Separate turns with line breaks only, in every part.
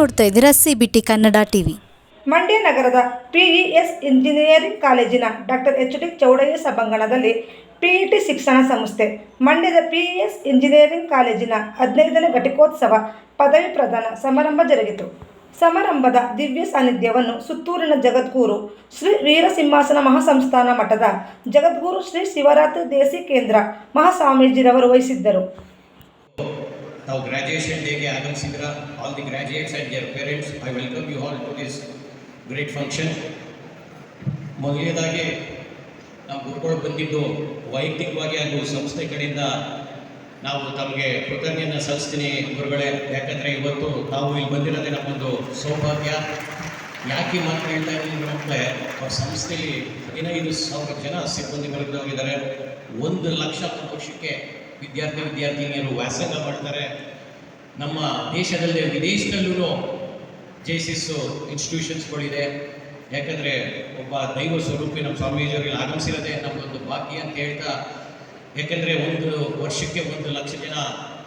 ನೋಡ್ತಾ ಇದ್ದೀರಾ C Kannada TV.
Mandya ನಗರದ ಪಿಇಎಸ್ ಇಂಜಿನಿಯರಿಂಗ್ ಕಾಲೇಜಿನ ಡಾಕ್ಟರ್ ಎಚ್ ಡಿ ಚೌಡಯ್ಯ ಸಭಾಂಗಣದಲ್ಲಿ ಪಿಇಟಿ ಶಿಕ್ಷಣ ಸಂಸ್ಥೆ, ಮಂಡ್ಯದ ಪಿಇಎಸ್ ಇಂಜಿನಿಯರಿಂಗ್ ಕಾಲೇಜಿನ ಹದಿನೈದನೇ ಘಟಿಕೋತ್ಸವ ಪದವಿ ಪ್ರದಾನ ಸಮಾರಂಭ ಜರುಗಿತು. ಸಮಾರಂಭದ ದಿವ್ಯ ಸಾನ್ನಿಧ್ಯವನ್ನು ಸುತ್ತೂರಿನ ಜಗದ್ಗುರು ಶ್ರೀ ವೀರಸಿಂಹಾಸನ ಮಹಾಸಂಸ್ಥಾನ ಮಠದ ಜಗದ್ಗುರು ಶ್ರೀ ಶಿವರಾತ್ರಿ ದೇಸಿ ಕೇಂದ್ರ ಮಹಾಸ್ವಾಮೀಜಿರವರು ವಹಿಸಿದ್ದರು.
ನಾವು ಗ್ರ್ಯಾಜುಯೇಷನ್ ಡೇಗೆ ಆಗಮಿಸಿದ್ರ all the graduates and their parents I welcome you all to this great function ಮೊದಲನೇದಾಗಿ, ನಾವು ಗುರುಗಳು ಬಂದಿದ್ದು, ವೈಯಕ್ತಿಕವಾಗಿ ಹಾಗೂ ಸಂಸ್ಥೆ ಕಡೆಯಿಂದ ನಾವು ತಮಗೆ ಕೃತಜ್ಞನ ಸಲ್ಲಿಸ್ತೀನಿ ಗುರುಗಳೇ. ಯಾಕಂದರೆ ಇವತ್ತು ನಾವು ಇಲ್ಲಿ ಬಂದಿರೋದೇ ನಮ್ಮೊಂದು ಸೌಭಾಗ್ಯ. ಯಾಕೆ ಮಾತ್ರ ಮಾತು ಹೇಳ್ತಾ ಇದ್ದೀನಿ ಮಕ್ಕಳೇ, ಅವ್ರ ಸಂಸ್ಥೆಯಲ್ಲಿ ಹದಿನೈದು ಸಾವಿರ ಜನ ಸಿಬ್ಬಂದಿ ವರ್ಗದವರಿದ್ದಾರೆ ಒಂದು ಲಕ್ಷ ವರ್ಷಕ್ಕೆ ವಿದ್ಯಾರ್ಥಿ ವಿದ್ಯಾರ್ಥಿನಿಯರು ವ್ಯಾಸಂಗ ಮಾಡ್ತಾರೆ. ನಮ್ಮ ದೇಶದಲ್ಲೇ ವಿದೇಶದಲ್ಲೂ ಜೆ ಸಿಸ್ಸು ಇನ್ಸ್ಟಿಟ್ಯೂಷನ್ಸ್ಗಳಿದೆ. ಯಾಕಂದರೆ ಒಬ್ಬ ದೈವ ಸ್ವರೂಪಿ ನಮ್ಮ ಸ್ವಾಮೀಜಿಯವರಿಗೆ ಆಗಮಿಸಿರೋದೇ ನಮಗೊಂದು ಭಾಗ್ಯ ಅಂತ ಹೇಳ್ತಾ, ಯಾಕಂದರೆ ಒಂದು ವರ್ಷಕ್ಕೆ ಒಂದು ಲಕ್ಷ ಜನ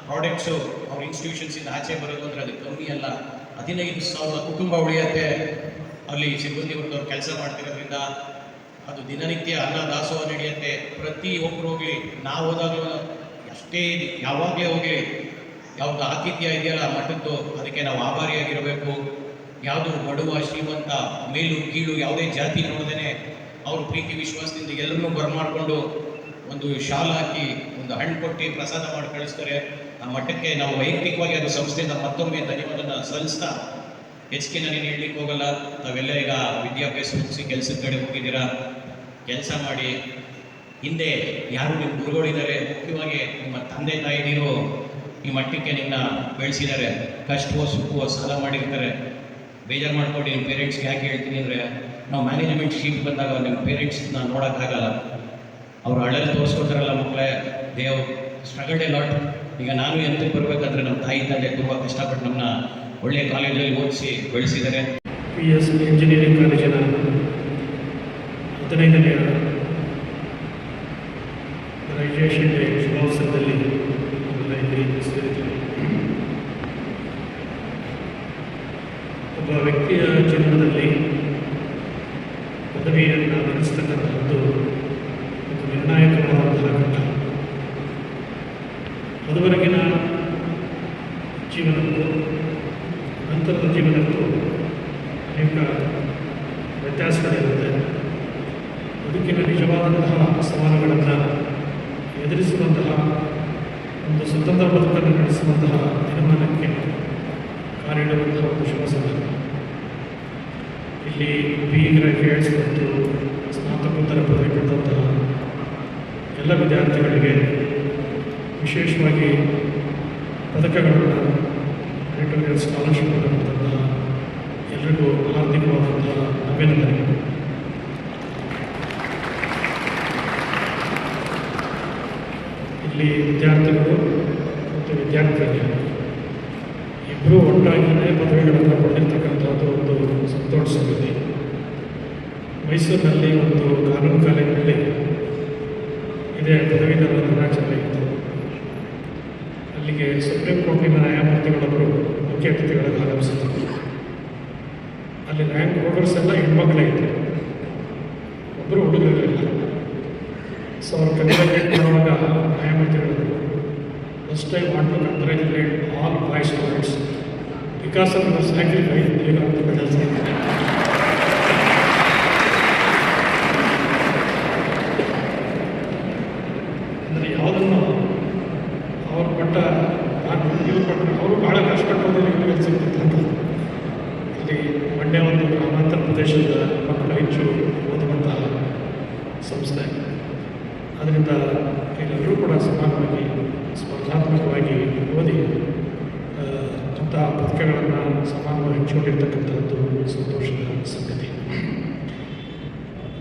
ಪ್ರಾಡಕ್ಟ್ಸು ಅವ್ರ ಇನ್ಸ್ಟಿಟ್ಯೂಷನ್ಸಿಂದ ಆಚೆ ಬರೋದು ಅಂದರೆ ಅದು ಕಮ್ಮಿ ಅಲ್ಲ. ಹದಿನೈದು ಸಾವಿರ ಕುಟುಂಬ ಉಳಿಯುತ್ತೆ. ಅಲ್ಲಿ ಸಿಬ್ಬಂದಿ ವರ್ಗದವ್ರು ಕೆಲಸ ಮಾಡ್ತಿರೋದ್ರಿಂದ ಅದು ದಿನನಿತ್ಯ ಅನ್ನ ದಾಸೋಹ ನಡೆಯುತ್ತೆ. ಪ್ರತಿಯೊಬ್ಬರು ಹೋಗಲಿ, ನಾವು ಹೋದಾಗಲೂ ಅಷ್ಟೇ ಯಾವಾಗಲೇ ಹೋಗಿ ಯಾವುದು ಆತಿಥ್ಯ ಇದೆಯಲ್ಲ ಮಠದ್ದು, ಅದಕ್ಕೆ ನಾವು ಆಭಾರಿಯಾಗಿರಬೇಕು. ಯಾವುದು ಬಡವ, ಶ್ರೀಮಂತ, ಮೇಲು, ಕೀಳು ಯಾವುದೇ ಜಾತಿ ನೋಡದೇನೆ ಅವರು ಪ್ರೀತಿ, ವಿಶ್ವಾಸದಿಂದ ಎಲ್ಲರನ್ನೂ ಬರಮಾಡಿಕೊಂಡು ಒಂದು ಶಾಲ್ ಹಾಕಿ, ಒಂದು ಹಣ್ಣು ಕೊಟ್ಟು ಪ್ರಸಾದ ಮಾಡಿ ಕಳಿಸ್ತಾರೆ. ಆ ಮಠಕ್ಕೆ ನಾವು ವೈಯಕ್ತಿಕವಾಗಿ ಅದು ಸಂಸ್ಥೆಯಿಂದ ಮತ್ತೊಮ್ಮೆ ಧನ್ಯವಾದನ ಸಲ್ಲಿಸ್ತಾ ಹೆಚ್ಚಿಗೆ ನಾನು ಹೇಳಲಿಕ್ಕೆ ಹೋಗಲ್ಲ. ತಾವೆಲ್ಲ ಈಗ ವಿದ್ಯಾಭ್ಯಾಸ ಮುಗಿಸಿ ಕೆಲಸದ ಕಡೆ ಹೋಗಿದ್ದೀರಾ? ಕೆಲಸ ಮಾಡಿ ಹಿಂದೆ ಯಾರು ನಿಮ್ಮ ಗುರುಗಳಿದ್ದಾರೆ ಮುಖ್ಯವಾಗಿ ನಿಮ್ಮ ತಂದೆ ತಾಯಿದಿರು ಈ ಮಟ್ಟಕ್ಕೆ ನಿನ್ನ ಬೆಳೆಸಿದ್ದಾರೆ, ಕಷ್ಟವೋ ಸುಖವೋ ಸಾಲ ಮಾಡಿರ್ತಾರೆ. ಬೇಜಾರು ಮಾಡ್ಕೊಂಡು, ನಿಮ್ಮ ಪೇರೆಂಟ್ಸ್ಗೆ ಯಾಕೆ ಹೇಳ್ತೀನಿ ಅಂದರೆ, ನಾವು ಮ್ಯಾನೇಜ್ಮೆಂಟ್ ಶೀಟ್ ಬಂದಾಗ ನಿಮ್ಮ ಪೇರೆಂಟ್ಸ್ನ ನೋಡೋಕ್ಕಾಗಲ್ಲ. ಅವ್ರು ಹಳ್ಳಲ್ಲಿ ತೋರಿಸ್ಕೊಳ್ತಾರಲ್ಲ ಮಕ್ಕಳೇ, ದೇವ್ ಸ್ಟ್ರಗಲ್ ಎ ಲಾಟ್ ಈಗ ನಾನು ಎಂತಕ್ಕೆ ಬರಬೇಕಾದ್ರೆ ನಮ್ಮ ತಾಯಿ, ತಂದೆ ತುಂಬ ಕಷ್ಟಪಟ್ಟು ನಮ್ಮನ್ನ ಒಳ್ಳೆಯ ಕಾಲೇಜಲ್ಲಿ ಓದಿಸಿ ಬೆಳೆಸಿದ್ದಾರೆ.
ಪಿ ಎಸ್ ಇಂಜಿನಿಯರಿಂಗ್ ಕಾಲೇಜಿನ ಹದಿನೈದನೆಯ ಇಲ್ಲಿ ಸೇರಿದ್ದೇವೆ ಒಬ್ಬ ವ್ಯಕ್ತಿಯ ಜೀವನದಲ್ಲಿ ಪದವಿಯನ್ನು ನಡೆಸ್ತಕ್ಕಂಥದ್ದು ಒಂದು ನಿರ್ಣಾಯಕವಾದಂತಹ ಘಟ್ಟ. ಅದುವರೆಗಿನ ಜೀವನಕ್ಕೂ, ನಂತರದ ಜೀವನಕ್ಕೂ ಅನೇಕ ವ್ಯತ್ಯಾಸಗಳಿರುತ್ತೆ. ಬದುಕಿನ ನಿಜವಾದಂತಹ ಸವಾಲುಗಳನ್ನು ಎದುರಿಸುವಂತಹ ಒಂದು ಸ್ವತಂತ್ರ ಬದುಕನ್ನು ನಡೆಸುವಂತಹ ತೀರ್ಮಾನಕ್ಕೆ ಕಾರಿಡುವಂತಹ ಒಂದು ಶುಭ ಸಂದರ್ಭ ಇಲ್ಲಿ ಬಿ ಗ್ರಾಜುಯೇಟ್ಸ್ ಮತ್ತು ಸ್ನಾತಕೋತ್ತರ ಪದವಿ ಪಡೆದಂತಹ ಎಲ್ಲ ವಿದ್ಯಾರ್ಥಿಗಳಿಗೆ ವಿಶೇಷವಾಗಿ ಪದಕಗಳನ್ನು ಸ್ಕಾಲರ್ಶಿಪ್ ಪಡೆದಂತಹ ಎಲ್ಲರಿಗೂ ಹಾರ್ದಿಕವಾದಂತಹ ಅಭಿನಂದನೆಗಳು ಇಲ್ಲಿ ವಿದ್ಯಾರ್ಥಿಗಳು ಮತ್ತು ವಿದ್ಯಾರ್ಥಿಗಳು ಇಬ್ಬರೂ ಒಟ್ಟಾಗಿಯೇ ಪದವಿಗಳನ್ನು ಪಡೆದಿರ್ತಕ್ಕಂಥದ್ದು ಒಂದು ಸಂತೋಷ ಸಂಗತಿ. ಮೈಸೂರಿನಲ್ಲಿ ಒಂದು ಕಾನೂನು ಕಾಲೇಜಿನಲ್ಲಿ ಇದೇ ಪದವೀಧರ ದಿನಾಚರಣೆ ಇತ್ತು. ಅಲ್ಲಿಗೆ ಸುಪ್ರೀಂ ಕೋರ್ಟಿನ ನ್ಯಾಯಮೂರ್ತಿಗಳೊಬ್ಬರು ಮುಖ್ಯ ಅತಿಥಿಗಳನ್ನು ಆಗಮಿಸಿದ್ರು ಅಲ್ಲಿ ರ್ಯಾಂಕ್ ಹೋಲ್ಡರ್ಸ್ ಎಲ್ಲ ಹೆಣ್ಮಕ್ಳೇ ಇದೆ ಒಬ್ಬರು ಹುಡುಗರಿರಲಿಲ್ಲ ಸೊ ಅವ್ರು ಕಂಗ್ರ್ಯಾಚುಲೇಟ್ ಮಾಡುವಾಗ ಹೇಳಿದ್ರು first time want to all boy students because of your sacrifice ಈಗ ಕೆಲಸ ಅಂದರೆ ಯಾವುದನ್ನು ಅವ್ರು ಪಟ್ಟ ನಾನು ಇವ್ರು ಪಟ್ಟ ಅವರು ಭಾಳ ಕಷ್ಟಪಟ್ಟು ಕೆಲಸ ಇಲ್ಲಿ ಮಂಡ್ಯ ಒಂದು ಗ್ರಾಮಾಂತರ ಪ್ರದೇಶದ ಮಕ್ಕಳು ಹೆಚ್ಚು ಓದುವಂತಹ ಸಂಸ್ಥೆ. ಅದರಿಂದ ಎಲ್ಲರೂ ಕೂಡ ಸಮಾನವಾಗಿ, ಸ್ಪರ್ಧಾತ್ಮಕವಾಗಿ ಓದಿ ಅಂತಹ ಪದಕಗಳನ್ನು ಸಮಾನವಾಗಿ ಹಂಚಿಕೊಂಡಿರ್ತಕ್ಕಂಥದ್ದು ಸಂತೋಷದ ಸಂಗತಿ.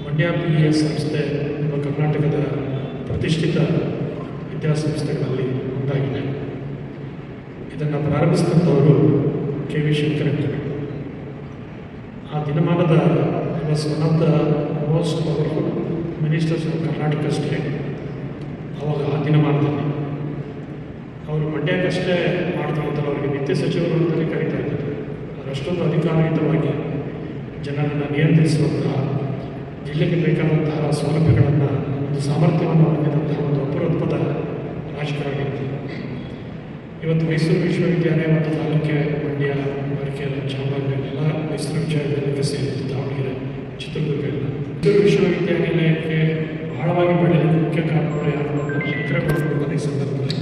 ಮಂಡ್ಯ ಪಿ ಎಸ್ ಸಂಸ್ಥೆ ನಮ್ಮ ಕರ್ನಾಟಕದ ಪ್ರತಿಷ್ಠಿತ ವಿದ್ಯಾಸಂಸ್ಥೆಗಳಲ್ಲಿ ಒಂದಾಗಿದೆ. ಇದನ್ನು ಪ್ರಾರಂಭಿಸಿದಂಥವರು ಕೆ ವಿ ಶಂಕರ ಆ ದಿನಮಾನದ was one most powerful ministers of Karnataka state ಅವಾಗ ಆ ಮಾಡ್ತಾನೆ ಅವರು ಮಂಡ್ಯಕ್ಕಷ್ಟೇ ಮಾಡ್ತಾ ಅಂತ ಅವರಿಗೆ ನಿತ್ಯ ಸಚಿವರು ಅಂತಲೇ ಕರೀತಾ ಇದ್ದಾರೆ. ಅದರಷ್ಟೊಂದು ಅಧಿಕಾರಯುತವಾಗಿ ಜನರನ್ನು ನಿಯಂತ್ರಿಸುವಂತಹ, ಜಿಲ್ಲೆಗೆ ಬೇಕಾದಂತಹ ಸೌಲಭ್ಯಗಳನ್ನು, ಒಂದು ಸಾಮರ್ಥ್ಯವನ್ನು ಹೊಂದಿದಂತಹ ಒಂದು ಅಪರೂಪದ ರಾಜಕಾರಣಿ ಇವತ್ತು ಮೈಸೂರು ವಿಶ್ವವಿದ್ಯಾಲಯ ಮತ್ತು ತಾಲೂಕೆ ಮಂಡ್ಯ ಮಡಿಕೇರಿ ಚಾಮರಾಜನಗರ, ಎಲ್ಲ ಮೈಸೂರು ವಿಶ್ವವಿದ್ಯಾಲಯಕ್ಕೆ ಸೇರಿದ್ದು ದಾವಣಗೆರೆ ಚಿತ್ರದುರ್ಗ ಎಲ್ಲ ಮೈಸೂರು ವಿಶ್ವವಿದ್ಯಾನಿಲಯಕ್ಕೆ ಬಹಳವಾಗಿ ಬೆಳೆಯಲು ಮುಖ್ಯ ಕಾರಣಗಳು ಯಾರು ಚಿತ್ರಗಳು ಈ ಸಂದರ್ಭದಲ್ಲಿ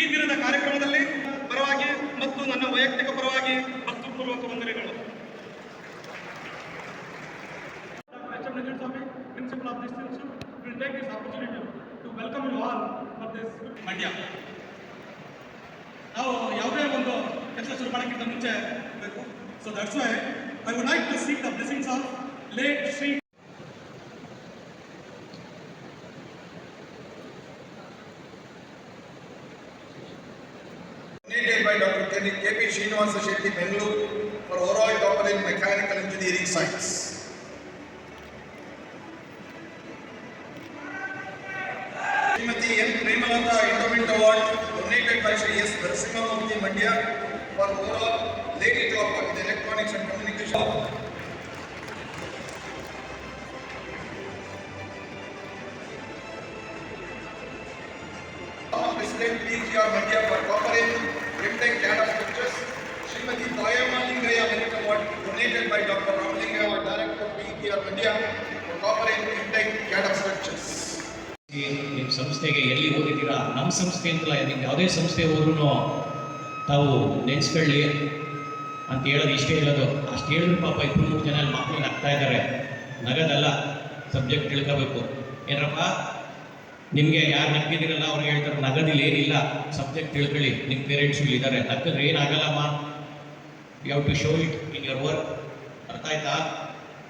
ಈ ದಿನದ ಕಾರ್ಯಕ್ರಮದಲ್ಲಿ ಪರವಾಗಿ ಮತ್ತು ನನ್ನ ವೈಯಕ್ತಿಕ ಪರವಾಗಿ ಭಕ್ತಿಪೂರ್ವಕ ವಂದನೆಗಳು. Principal of this institute will take this opportunity to welcome you all for this Mandya. ನಾವು ಯಾವುದೇ ಒಂದು ಕೆಲಸ ಶುರು ಮಾಡೋಕ್ಕಿಂತ ಮುಂಚೆ ಬೇಕು so that's why I would like to seek the blessings of late Shri
by Dr. K. K.P. Srinivasa Shetty, Bengaluru, for overall topper in mechanical engineering science. Srimati N. Premalata Endowment Award, donated by Shri S. Narasimhamurthy Mandya, for overall lady topper in electronics and communication. President P.G.R. Mandya for copper in data structures. Srimati Toyama Lingaya Merit Award donated by Dr. Ramalingaya, Director P.G.R. Mandya for copper in data structures.
ಸಂಸ್ಥೆಗೆ ಎಲ್ಲಿ ಓದಿದ್ದೀರಾ? ನಮ್ಮ ಸಂಸ್ಥೆ ಅಂತಲ್ಲ, ನಿಮ್ಗೆ ಯಾವುದೇ ಸಂಸ್ಥೆ ಹೋದ್ರೂ ತಾವು ನೆನೆಸ್ಕೊಳ್ಳಿ ಅಂತ ಹೇಳೋದು ಇಷ್ಟೇ ಹೇಳೋದು ಅಷ್ಟು ಹೇಳಿದ್ರು ಪಾಪ ಇಬ್ಬರು ಮೂರು ಜನ ಅಲ್ಲಿ ಮಕ್ಕಳು ನಗ್ತಾ ಇದ್ದಾರೆ. ನಗದಲ್ಲ, ಸಬ್ಜೆಕ್ಟ್ ತಿಳ್ಕೋಬೇಕು. ಏನಪ್ಪ? ನಿಮಗೆ ಯಾರು ನಗ್ಗಿದ್ದೀರಲ್ಲ ಅವ್ರು ಹೇಳ್ತಾರೆ ನಗದಿಲ್ಲ ಏನಿಲ್ಲ, ಸಬ್ಜೆಕ್ಟ್ ತಿಳ್ಕೊಳ್ಳಿ. ನಿಮ್ಮ ಪೇರೆಂಟ್ಸ್ ಇದ್ದಾರೆ ನಗದ್ರೆ ಏನಾಗಲ್ಲಮ್ಮ you have to show it in your work ಅರ್ಥ ಆಯ್ತಾ?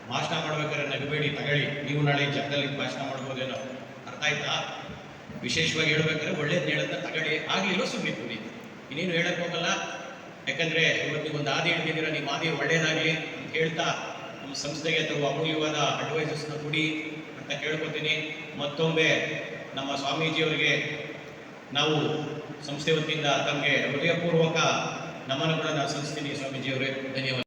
ಭಾಷಣ ಮಾಡ್ಬೇಕಾದ್ರೆ ನಗಬೇಡಿ, ತಗೊಳ್ಳಿ. ನೀವು ನಾಳೆ ಜಗದಲ್ಲಿ ಭಾಷಣ ಮಾಡ್ಬೋದೇನೋ. ಅರ್ಥ ಆಯ್ತಾ? ವಿಶೇಷವಾಗಿ ಹೇಳ್ಬೇಕಾದ್ರೆ ಒಳ್ಳೇದು ಹೇಳೋದನ್ನ ತಗಡಿ ಆಗಲಿಲ್ಲ ಸುಮ್ಮನೆ ಕೂಡಿ. ಇನ್ನೇನು ಹೇಳಕ್ಕೆ ಹೋಗಲ್ಲ. ಯಾಕಂದ್ರೆ ಇವತ್ತು ಒಂದು ಆದಿ ಹೇಳ್ತಿದ್ದೀರಾ ನಿಮ್ಮ ಆದಿ ಒಳ್ಳೇದಾಗಲಿ ಅಂತ ಹೇಳ್ತಾ ನಮ್ಮ ಸಂಸ್ಥೆಗೆ ಅಥವಾ ಅಮೂಲ್ಯವಾದ ಅಡ್ವೈಸಸ್ನ ಕೊಡಿ ಅಂತ ಕೇಳ್ಕೊತೀನಿ. ಮತ್ತೊಮ್ಮೆ ನಮ್ಮ ಸ್ವಾಮೀಜಿಯವರಿಗೆ ನಾವು ಸಂಸ್ಥೆ ವತಿಯಿಂದ ತಮಗೆ ಹೃದಯಪೂರ್ವಕ ನಮನಗಳನ್ನು ಸಲ್ಲಿಸ್ತೀನಿ ಸ್ವಾಮೀಜಿಯವರೇ. ಧನ್ಯವಾದ